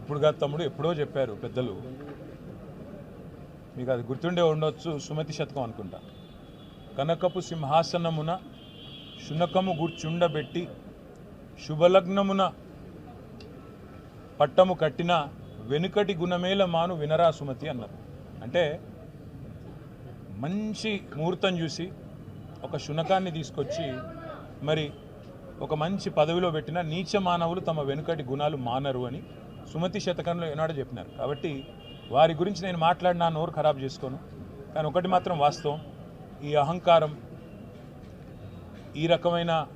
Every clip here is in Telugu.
ఇప్పుడు కాదు తమ్ముడు ఎప్పుడో చెప్పారు పెద్దలు. మీకు అది గుర్తుండే ఉండొచ్చు సుమతి శతకం అనుకుంటా. కనకపు సింహాసనమున శునకము గుర్చుండబెట్టి శుభలగ్నమున పట్టము కట్టిన వెనుకటి గుణమేల మాను వినరా సుమతి అన్నారు. అంటే మంచి ముహూర్తం చూసి ఒక శునకాన్ని తీసుకొచ్చి మరి ఒక మంచి పదవిలో పెట్టిన నీచ మానవులు తమ వెనుకటి గుణాలు మానరు అని సుమతి శతకంలో ఏనాడో చెప్పినారు. కాబట్టి వారి గురించి నేను మాట్లాడినా నోరు ఖరాబ్ చేసుకోను. కానీ ఒకటి మాత్రం వాస్తవం. ఈ అహంకారం ఈ రకమైన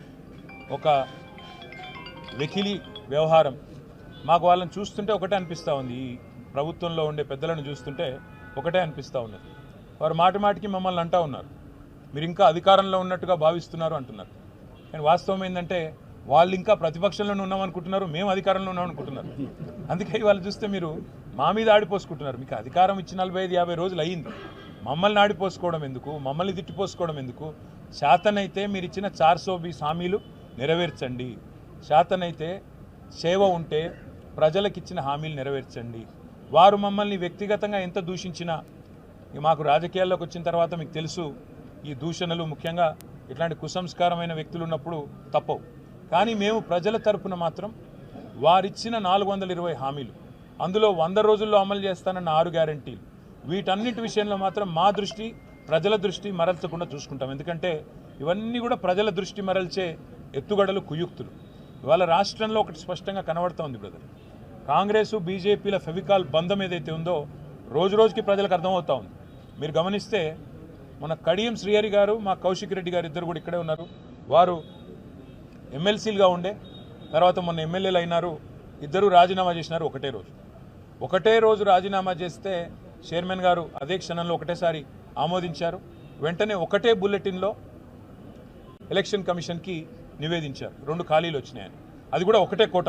ఒక వెకిలి వ్యవహారం మాకు వాళ్ళని చూస్తుంటే ఒకటే అనిపిస్తూ ఉంది. ఈ ప్రభుత్వంలో ఉండే పెద్దలను చూస్తుంటే ఒకటే అనిపిస్తూ ఉన్నది. వారు మాటి మాటికి మమ్మల్ని అంటా ఉన్నారు. మీరు ఇంకా అధికారంలో ఉన్నట్టుగా భావిస్తున్నారు అంటున్నారు. కానీ వాస్తవం ఏంటంటే వాళ్ళు ఇంకా ప్రతిపక్షంలోనే ఉన్నాం అనుకుంటున్నారు మేము అధికారంలో ఉన్నామనుకుంటున్నారు. అందుకే ఇవాళ చూస్తే మీరు మా మీద ఆడిపోసుకుంటున్నారు. మీకు అధికారం ఇచ్చి నలభై ఐదు యాభై రోజులు అయ్యింది. మమ్మల్ని ఆడిపోసుకోవడం ఎందుకు? మమ్మల్ని తిట్టిపోసుకోవడం ఎందుకు? శాతనైతే మీరు ఇచ్చిన చార్సో బీస్ హామీలు నెరవేర్చండి. శాతనైతే సేవ ఉంటే ప్రజలకు ఇచ్చిన హామీలు నెరవేర్చండి. వారు మమ్మల్ని వ్యక్తిగతంగా ఎంత దూషించినా మాకు రాజకీయాల్లోకి వచ్చిన తర్వాత మీకు తెలుసు ఈ దూషణలు ముఖ్యంగా ఇట్లాంటి కుసంస్కారమైన వ్యక్తులు ఉన్నప్పుడు తప్పవు. కానీ మేము ప్రజల తరపున మాత్రం వారిచ్చిన నాలుగు వందల ఇరవై హామీలు అందులో వంద రోజుల్లో అమలు చేస్తానన్న ఆరు గ్యారంటీలు వీటన్నిటి విషయంలో మాత్రం మా దృష్టి ప్రజల దృష్టి మరల్చకుండా చూసుకుంటాం. ఎందుకంటే ఇవన్నీ కూడా ప్రజల దృష్టి మరల్చే ఎత్తుగడలు కుయుక్తులు. ఇవాళ రాష్ట్రంలో ఒకటి స్పష్టంగా కనబడుతోంది బ్రదర్. కాంగ్రెసు బీజేపీల ఫెవికాల్ బంధం ఏదైతే ఉందో రోజు రోజుకి ప్రజలకు అర్థమవుతా ఉంది. మీరు గమనిస్తే మన కడియం శ్రీహరి గారు మా కౌశిక్ రెడ్డి గారు ఇద్దరు కూడా ఇక్కడే ఉన్నారు. వారు ఎమ్మెల్సీలుగా ఉండే తర్వాత మొన్న ఎమ్మెల్యేలు అయినారు. ఇద్దరు రాజీనామా చేసినారు ఒకటే రోజు. ఒకటే రోజు రాజీనామా చేస్తే చైర్మన్ గారు అదే క్షణంలో ఒకటేసారి ఆమోదించారు. వెంటనే ఒకటే బుల్లెటిన్లో ఎలక్షన్ కమిషన్కి నివేదించారు. రెండు ఖాళీలు వచ్చినాయని. అది కూడా ఒకటే కోట.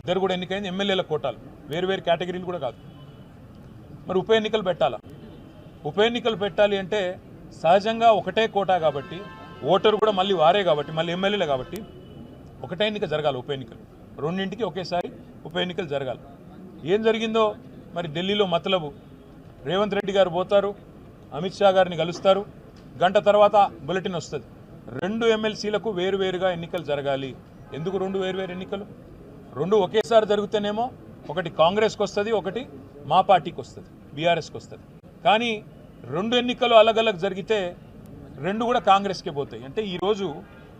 ఇద్దరు కూడా ఎన్నికైంది ఎమ్మెల్యేల కోటాలు. వేరు వేరు కేటగిరీలు కూడా కాదు. మరి ఉప ఎన్నికలు పెట్టాలా? ఉప ఎన్నికలు పెట్టాలి అంటే సహజంగా ఒకటే కోటా కాబట్టి ఓటరు కూడా మళ్ళీ వారే కాబట్టి మళ్ళీ ఎమ్మెల్యేలే కాబట్టి ఒకటే ఎన్నిక జరగాలి ఉప ఎన్నికలు. రెండింటికి ఒకేసారి ఉప ఎన్నికలు జరగాలి. ఏం జరిగిందో మరి ఢిల్లీలో మతలబు రేవంత్ రెడ్డి గారు పోతారు అమిత్ షా గారిని కలుస్తారు గంట తర్వాత బులెటిన్ వస్తుంది. రెండు ఎమ్మెల్సీలకు వేరువేరుగా ఎన్నికలు జరగాలి. ఎందుకు రెండు వేరువేరు ఎన్నికలు? రెండు ఒకేసారి జరిగితేనేమో ఒకటి కాంగ్రెస్కి వస్తుంది ఒకటి మా పార్టీకి వస్తుంది బీఆర్ఎస్కి వస్తుంది. కానీ రెండు ఎన్నికలు అలగలగ్ జరిగితే రెండు కూడా కాంగ్రెస్కే పోతాయి. అంటే ఈరోజు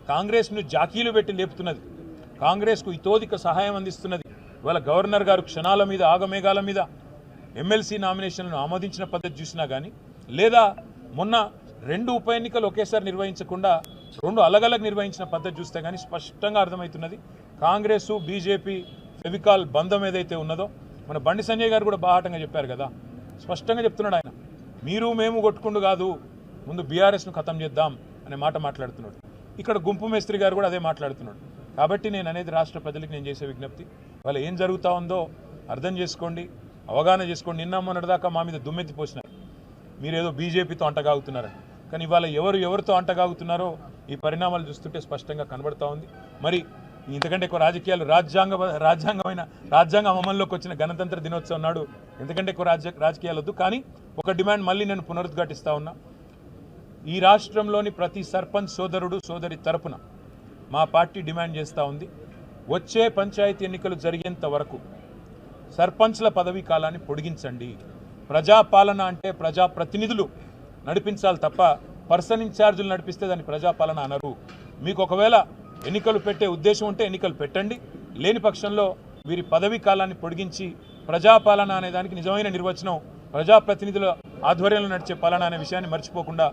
కాంగ్రెస్ను జాకీలు పెట్టి లేపుతున్నది. కాంగ్రెస్కు ఇతోధిక సహాయం అందిస్తున్నది. ఇవాళ గవర్నర్ గారు క్షణాల మీద ఆగమేఘాల మీద ఎమ్మెల్సీ నామినేషన్లను ఆమోదించిన పద్ధతి చూసినా కానీ లేదా మొన్న రెండు ఉప ఎన్నికలు ఒకేసారి నిర్వహించకుండా రెండు అలగలగ్ నిర్వహించిన పద్ధతి చూస్తే కానీ స్పష్టంగా అర్థమవుతున్నది. కాంగ్రెస్ బీజేపీ ఫెవికాల్ బంధం ఏదైతే ఉన్నదో మన బండి సంజయ్ గారు కూడా బాహాటంగా చెప్పారు కదా. స్పష్టంగా చెప్తున్నాడు ఆయన. మీరు మేము కొట్టుకుండు కాదు ముందు బీఆర్ఎస్ను ఖతం చేద్దాం అనే మాట మాట్లాడుతున్నాడు. ఇక్కడ గుంపు మేస్త్రి గారు కూడా అదే మాట్లాడుతున్నాడు. కాబట్టి నేను అనేది రాష్ట్ర ప్రజలకు నేను చేసే విజ్ఞప్తి. వాళ్ళు ఏం జరుగుతూ ఉందో అర్థం చేసుకోండి అవగాహన చేసుకోండి. నిన్న మొన్నటిదాకా మా మీద దుమ్మెత్తి పోసినారు. మీరేదో బీజేపీతో అంటగాగుతున్నారని కానీ ఇవాళ ఎవరు ఎవరితో అంటగాగుతున్నారో ఈ పరిణామాలు చూస్తుంటే స్పష్టంగా కనబడతా ఉంది. మరి ఇంతకంటే ఎక్కువ రాజకీయాలు రాజ్యాంగ రాజ్యాంగమైన రాజ్యాంగం అమల్లోకి వచ్చిన గణతంత్ర దినోత్సవం నాడు ఎంతకంటే ఎక్కువ రాజ్య రాజకీయాలు వద్దు. కానీ ఒక డిమాండ్ మళ్ళీ నేను పునరుద్ఘాటిస్తా ఉన్నా. ఈ రాష్ట్రంలోని ప్రతి సర్పంచ్ సోదరుడు సోదరి తరపున మా పార్టీ డిమాండ్ చేస్తూ ఉంది. వచ్చే పంచాయతీ ఎన్నికలు జరిగేంత వరకు సర్పంచ్ల పదవీ కాలాన్ని పొడిగించండి. ప్రజాపాలన అంటే ప్రజాప్రతినిధులు నడిపించాలి తప్ప పర్సన్ ఇన్ఛార్జీలు నడిపిస్తే దాన్ని ప్రజాపాలన అనరు. మీకు ఒకవేళ ఎన్నికలు పెట్టే ఉద్దేశం ఉంటే ఎన్నికలు పెట్టండి. లేని పక్షంలో వీరి పదవీ కాలాన్ని పొడిగించి ప్రజాపాలన అనే దానికి నిజమైన నిర్వచనం ప్రజాప్రతినిధుల ఆధ్వర్యంలో నడిచే పాలన అనే విషయాన్ని మర్చిపోకుండా